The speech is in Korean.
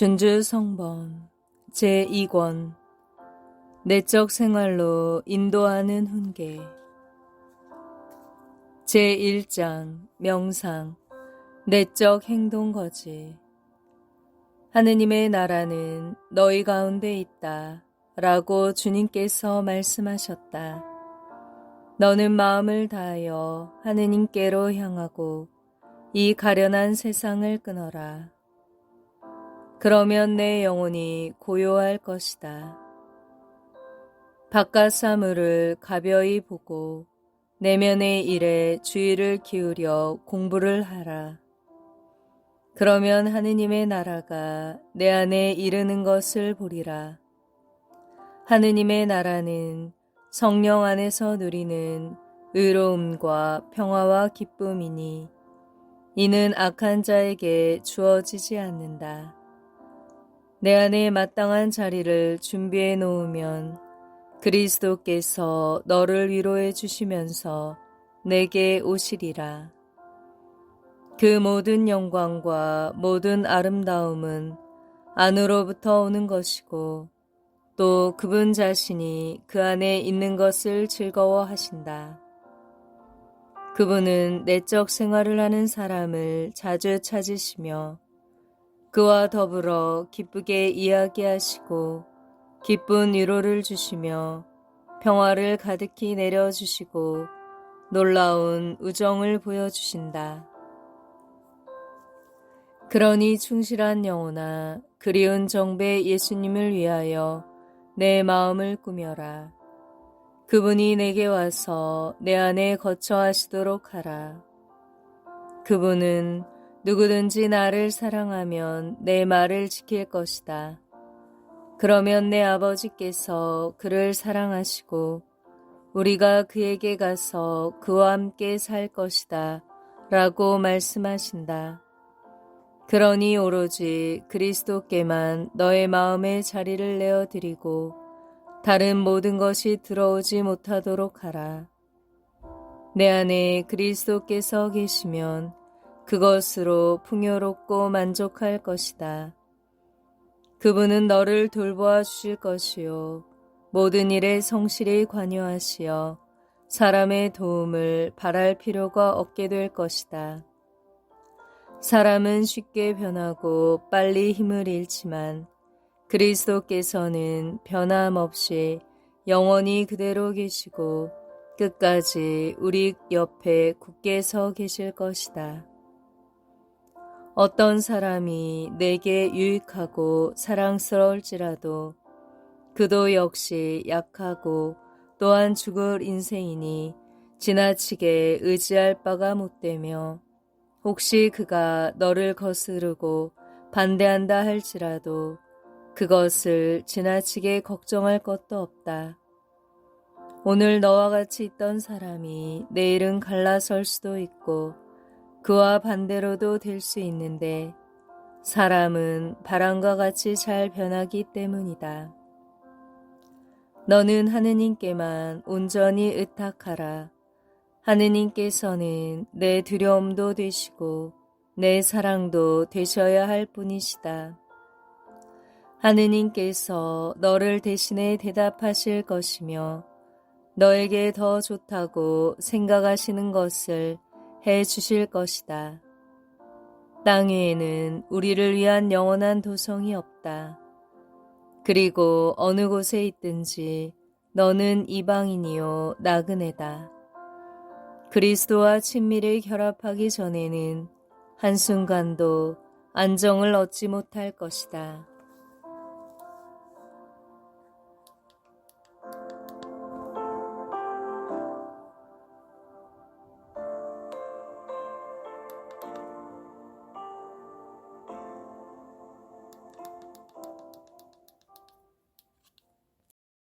준주 성범 제2권 내적 생활로 인도하는 훈계 제1장 명상 내적 행동 거지 하느님의 나라는 너희 가운데 있다 라고 주님께서 말씀하셨다. 너는 마음을 다하여 하느님께로 향하고 이 가련한 세상을 끊어라. 그러면 내 영혼이 고요할 것이다. 바깥 사물을 가벼이 보고 내면의 일에 주의를 기울여 공부를 하라. 그러면 하느님의 나라가 내 안에 이르는 것을 보리라. 하느님의 나라는 성령 안에서 누리는 의로움과 평화와 기쁨이니 이는 악한 자에게 주어지지 않는다. 내 안에 마땅한 자리를 준비해 놓으면 그리스도께서 너를 위로해 주시면서 내게 오시리라. 그 모든 영광과 모든 아름다움은 안으로부터 오는 것이고 또 그분 자신이 그 안에 있는 것을 즐거워하신다. 그분은 내적 생활을 하는 사람을 자주 찾으시며 그와 더불어 기쁘게 이야기하시고 기쁜 위로를 주시며 평화를 가득히 내려주시고 놀라운 우정을 보여주신다. 그러니 충실한 영혼아 그리운 정배 예수님을 위하여 내 마음을 꾸며라. 그분이 내게 와서 내 안에 거처하시도록 하라. 그분은 누구든지 나를 사랑하면 내 말을 지킬 것이다. 그러면 내 아버지께서 그를 사랑하시고 우리가 그에게 가서 그와 함께 살 것이다. 라고 말씀하신다. 그러니 오로지 그리스도께만 너의 마음에 자리를 내어드리고 다른 모든 것이 들어오지 못하도록 하라. 내 안에 그리스도께서 계시면 그것으로 풍요롭고 만족할 것이다. 그분은 너를 돌보아 주실 것이요. 모든 일에 성실히 관여하시어 사람의 도움을 바랄 필요가 없게 될 것이다. 사람은 쉽게 변하고 빨리 힘을 잃지만 그리스도께서는 변함없이 영원히 그대로 계시고 끝까지 우리 옆에 굳게 서 계실 것이다. 어떤 사람이 내게 유익하고 사랑스러울지라도 그도 역시 약하고 또한 죽을 인생이니 지나치게 의지할 바가 못되며 혹시 그가 너를 거스르고 반대한다 할지라도 그것을 지나치게 걱정할 것도 없다. 오늘 너와 같이 있던 사람이 내일은 갈라설 수도 있고 그와 반대로도 될 수 있는데 사람은 바람과 같이 잘 변하기 때문이다. 너는 하느님께만 온전히 의탁하라. 하느님께서는 내 두려움도 되시고 내 사랑도 되셔야 할 뿐이시다. 하느님께서 너를 대신에 대답하실 것이며 너에게 더 좋다고 생각하시는 것을 해 주실 것이다. 땅 위에는 우리를 위한 영원한 도성이 없다. 그리고 어느 곳에 있든지 너는 이방인이요 나그네다. 그리스도와 친밀히 결합하기 전에는 한순간도 안정을 얻지 못할 것이다.